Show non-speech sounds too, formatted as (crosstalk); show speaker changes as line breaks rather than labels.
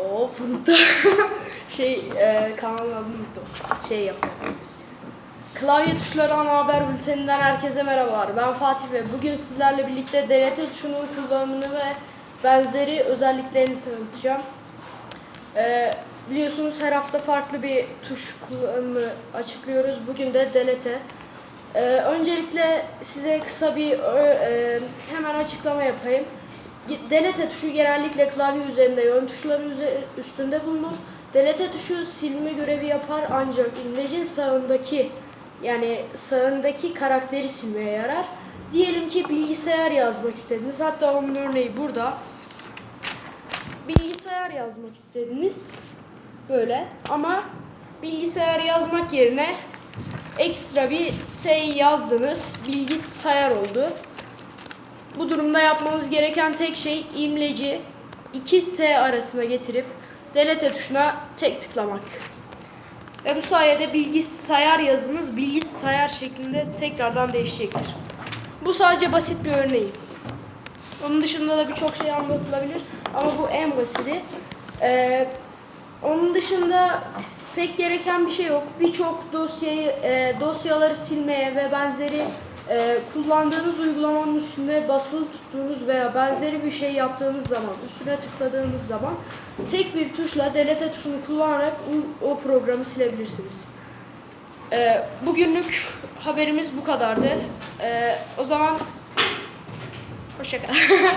Of unuttum. (laughs) şey e, kanalın adını unuttum. Şey yapıyorum. Klavye tuşları ana haber bülteninden herkese merhabalar. Ben Fatih ve bugün sizlerle birlikte DLT tuşunun kullanımını ve benzeri özelliklerini tanıtacağım. E, biliyorsunuz her hafta farklı bir tuş kullanımı açıklıyoruz. Bugün de DLT. E, öncelikle size kısa bir ö- e, hemen açıklama yapayım. Delete tuşu genellikle klavye üzerinde yön tuşları üstünde bulunur. Delete tuşu silme görevi yapar ancak imlecin sağındaki yani sağındaki karakteri silmeye yarar. Diyelim ki bilgisayar yazmak istediniz. Hatta onun örneği burada. Bilgisayar yazmak istediniz. Böyle ama bilgisayar yazmak yerine ekstra bir S yazdınız. Bilgisayar oldu. Bu durumda yapmamız gereken tek şey imleci 2S arasına getirip delete tuşuna tek tıklamak. Ve bu sayede bilgisayar yazınız bilgisayar şeklinde tekrardan değişecektir. Bu sadece basit bir örneği. Onun dışında da birçok şey anlatılabilir ama bu en basiti. Ee, onun dışında pek gereken bir şey yok. Birçok dosyayı, e, dosyaları silmeye ve benzeri e, kullandığınız uygulamanın üstünde basılı tuttuğunuz veya benzeri bir şey yaptığınız zaman, üstüne tıkladığınız zaman tek bir tuşla delete tuşunu kullanarak o, programı silebilirsiniz. E, bugünlük haberimiz bu kadardı. E, o zaman hoşçakalın. (laughs)